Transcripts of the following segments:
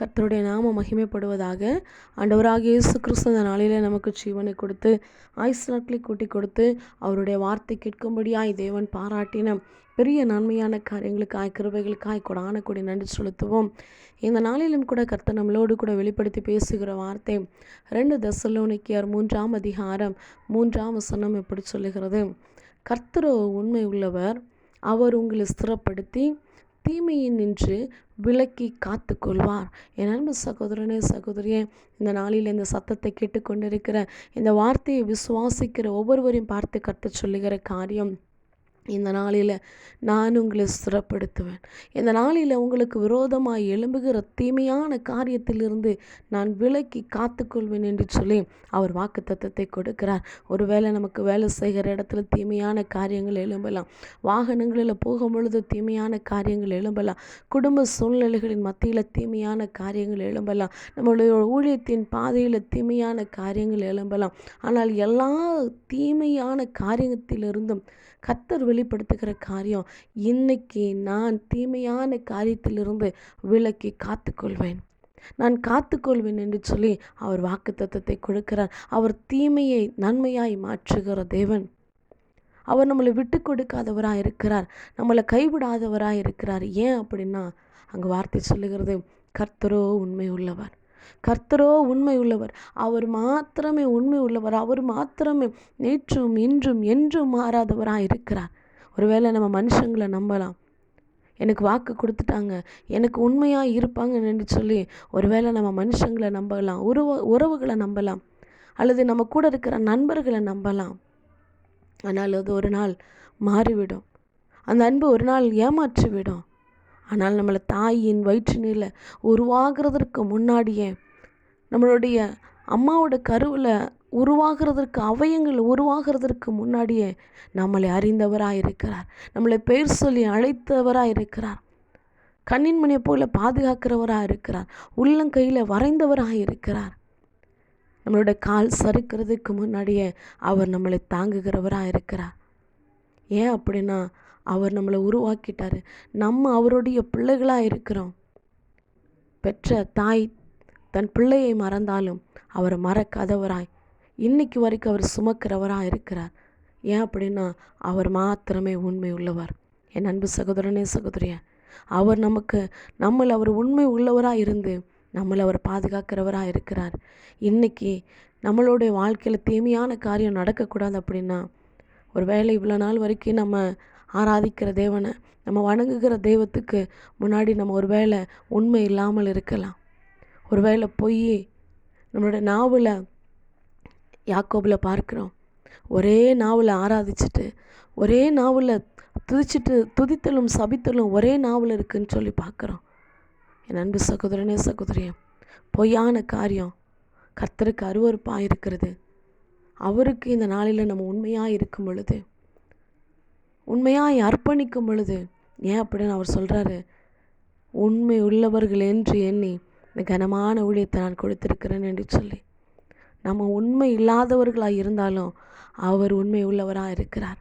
கர்த்தருடைய நாம மகிமைப்படுவதாக ஆண்டவராக இயேசு கிறிஸ்து அந்த நாளிலே நமக்கு ஜீவனை கொடுத்து ஆயுசு நாட்களை கூட்டி கொடுத்து அவருடைய வார்த்தை கேட்கும்படியாய் தேவன் பாராட்டின பெரிய நன்மையான காரியங்களுக்காய் கிருபைகளுக்காய் கொடான கொடி நன்றி செலுத்துவோம். இந்த நாளிலும் கூட கர்த்தர் நம்மளோடு கூட வெளிப்படுத்தி பேசுகிற வார்த்தை ரெண்டு தசலோனிக்கியார் மூன்றாம் அதிகாரம் மூன்றாம் வசனம் எப்படி சொல்லுகிறது? கர்த்தரோ உண்மை உள்ளவர் அவர் உங்களை ஸ்திரப்படுத்தி தீமையின் நின்று விலக்கி காத்து கொள்வார் என் அன்பு சகோதரனே சகோதரியே இந்த நாளில் இந்த சத்தத்தை கேட்டுக்கொண்டிருக்கிற இந்த வார்த்தையை விசுவாசிக்கிற ஒவ்வொருவரையும் பார்த்து கற்று சொல்லுகிற காரியம் இந்த நாளில் நான் உங்களை ஸ்திரப்படுத்துவேன் இந்த நாளில் உங்களுக்கு விரோதமாக எழும்புகிற தீமையான காரியத்திலிருந்து நான் விலக்கி காத்துக்கொள்வேன் என்று சொல்லி அவர் வாக்கு தத்துவத்தை கொடுக்கிறார். ஒருவேளை நமக்கு வேலை செய்கிற இடத்துல தீமையான காரியங்கள் எழும்பலாம். வாகனங்களில் போகும் பொழுது தீமையான காரியங்கள் எழும்பலாம். குடும்ப சூழ்நிலைகளின் மத்தியில் தீமையான காரியங்கள் எழும்பலாம். நம்மளுடைய ஊழியத்தின் பாதையில் தீமையான காரியங்கள் எழும்பலாம். ஆனால் எல்லா தீமையான காரியத்திலிருந்தும் கத்தர் வெளிப்படுத்துகிற காரியம். இன்னைக்கு நான் தீமையான காரியத்திலிருந்து விலக்கி காத்துக்கொள்வேன். நான் காத்துக்கொள்வேன் என்று சொல்லி அவர் வாக்கு தத்துவத்தை கொடுக்கிறார். அவர் தீமையை நன்மையாய் மாற்றுகிற தேவன். அவர் நம்மளை விட்டு கொடுக்காதவராக இருக்கிறார். நம்மளை கைவிடாதவராக இருக்கிறார். ஏன் அப்படின்னா அங்கே வார்த்தை சொல்லுகிறது கர்த்தரோ உண்மை உள்ளவர். கர்த்தரோ உண்மை உள்ளவர். அவர் மாத்திரமே உண்மை உள்ளவர். அவர் மாத்திரமே நேற்றும் இன்றும் என்றும் மாறாதவராக இருக்கிறார். ஒருவேளை நம்ம மனுஷங்களை நம்பலாம். எனக்கு வாக்கு கொடுத்துட்டாங்க. எனக்கு உண்மையாக இருப்பாங்கன்னு சொல்லி ஒருவேளை நம்ம மனுஷங்களை நம்பலாம். உறவு உறவுகளை நம்பலாம். அல்லது நம்ம கூட இருக்கிற நண்பர்களை நம்பலாம். ஆனால் அது ஒரு நாள் மாறிவிடும். அந்த அன்பு ஒரு நாள் ஏமாற்றிவிடும். ஆனால் நம்மளை தாயின் வயிற்றினில் உருவாகிறதற்கு முன்னாடியே நம்மளுடைய அம்மாவோட கருவில் உருவாகிறதற்கு அவயங்கள் உருவாகிறதற்கு முன்னாடியே நம்மளை அறிந்தவராக இருக்கிறார் நம்மளை பெயர் சொல்லி அழைத்தவராக இருக்கிறார் கண்ணின் மணியை போல பாதுகாக்கிறவராக இருக்கிறார் உள்ளங்கையில் வரைந்தவராக இருக்கிறார் நம்மளோட கால் சறுக்கிறதுக்கு முன்னாடியே அவர் நம்மளை தாங்குகிறவராக இருக்கிறார் ஏன் அப்படின்னா அவர் நம்மளை உருவாக்கிட்டார். நம்ம அவருடைய பிள்ளைகளாக இருக்கிறோம் பெற்ற தாய் தன் பிள்ளையை மறந்தாலும் அவரை மறக்காதவராய் இன்னைக்கு வரைக்கும் அவர் சுமக்கிறவராக இருக்கிறார். ஏன் அப்படின்னா அவர் மாத்திரமே உண்மை உள்ளவர். என் அன்பு சகோதரனே சகோதரிய அவர் நமக்கு நம்மளை அவர் உண்மை உள்ளவராக இருந்து நம்மளை அவர் பாதுகாக்கிறவராக இருக்கிறார். இன்னைக்கு நம்மளுடைய வாழ்க்கையில் தீமையான காரியம் நடக்கக்கூடாது அப்படின்னா ஒரு வேலை இவ்வளோ நாள் வரைக்கும் நம்ம ஆராதிக்கிற தேவனை நம்ம வணங்குகிற தெய்வத்துக்கு முன்னாடி நம்ம ஒரு வேளை உண்மை இல்லாமல் இருக்கலாம். ஒரு வேளை பொய் நம்மளுடைய நாவில் யாக்கோபில் பார்க்குறோம். ஒரே நாவில் ஆராதிச்சுட்டு ஒரே நாவில் துதிச்சிட்டு துதித்தலும் சபித்தலும் ஒரே நாவில் இருக்குன்னு சொல்லி பார்க்குறோம். என் அன்பு சகோதரனே சகோதரியம் பொய்யான காரியம். கர்த்தருக்கு அருவறுப்பாக இருக்கிறது. அவருக்கு இந்த நாளில் நம்ம உண்மையாக இருக்கும் பொழுது உண்மையாக அர்ப்பணிக்கும் பொழுது ஏன் அப்படின்னு அவர் சொல்கிறாரு உண்மை உள்ளவர்கள் என்று எண்ணி இந்த கனமான ஊழியத்தை நான் கொடுத்துருக்கிறேன் என்று சொல்லி. நம்ம உண்மை இல்லாதவர்களாக இருந்தாலும் அவர் உண்மை உள்ளவராக இருக்கிறார்.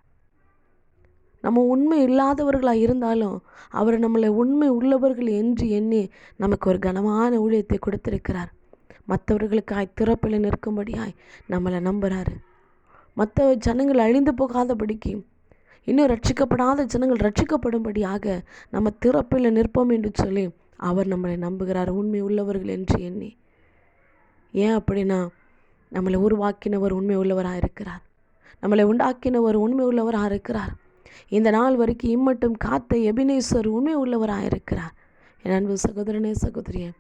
நம்ம உண்மை இல்லாதவர்களாக இருந்தாலும் அவர் நம்மளை உண்மை உள்ளவர்கள் என்று எண்ணி நமக்கு ஒரு கனமான ஊழியத்தை கொடுத்திருக்கிறார். மற்றவர்களுக்காய் திறப்பில் நிற்கும்படியாய் நம்மளை நம்புகிறாரு மற்ற ஜனங்கள் அழிந்து போகாதபடிக்கு இன்னும் ரட்சிக்கப்படாத ஜனங்கள் ரட்சிக்கப்படும்படியாக நம்ம திறப்பில் நிற்போம் என்று சொல்லி அவர் நம்மளை நம்புகிறார் உண்மை உள்ளவர்கள் என்று எண்ணி. ஏன் அப்படின்னா நம்மளை உருவாக்கினவர் உண்மை உள்ளவராக இருக்கிறார். நம்மளை உண்டாக்கினவர் உண்மை உள்ளவராக இருக்கிறார். இந்த நாள் வரைக்கும் இம்மட்டும் காத்த எபினேஸ்வர் உண்மை உள்ளவராக இருக்கிறார். என் அன்பு சகோதரனே சகோதரியே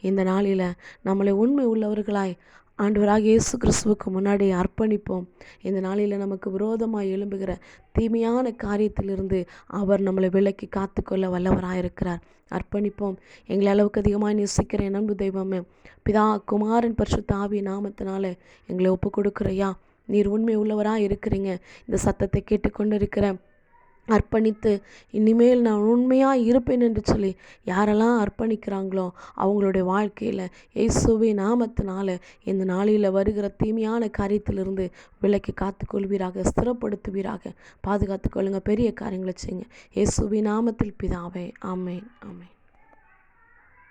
இந்த நாளில் நம்மளை உண்மை உள்ளவர்களாய் ஆண்டவராக இயேசு கிறிஸ்துவுக்கு முன்னாடி அர்ப்பணிப்போம். இந்த நாளில் நமக்கு விரோதமாக எழும்புகிற தீமையான காரியத்திலிருந்து அவர் நம்மளை விலக்கி காத்துக்கொள்ள வல்லவராக இருக்கிறார். அர்ப்பணிப்போம். எங்களை அளவுக்கு அதிகமாக நேசிக்கிற நண்பு தெய்வமே பிதா குமாரன் பரிசுத்த ஆவி நாமத்தினால எங்களை ஒப்பு கொடுக்குறையா நீர் உண்மை உள்ளவராக இருக்கிறீங்க. இந்த சத்தத்தை கேட்டுக்கொண்டு இருக்கிற அர்ப்பணித்து இனிமேல் நான் உண்மையாக இருப்பேன் என்று சொல்லி யாரெல்லாம் அர்ப்பணிக்கிறாங்களோ அவங்களுடைய வாழ்க்கையில் இயேசுவின் நாமத்தினால இந்த நாளில் வருகிற தீமையான காரியத்திலிருந்து விலக்கி காத்துக்கொள்வீராக ஸ்திரப்படுத்துவீராக. பாதுகாத்துக்கொள்ளுங்க பெரிய காரியங்களை செய்யுங்க. இயேசுவின் நாமத்தில் பிதாவே. ஆமேன் ஆமேன்.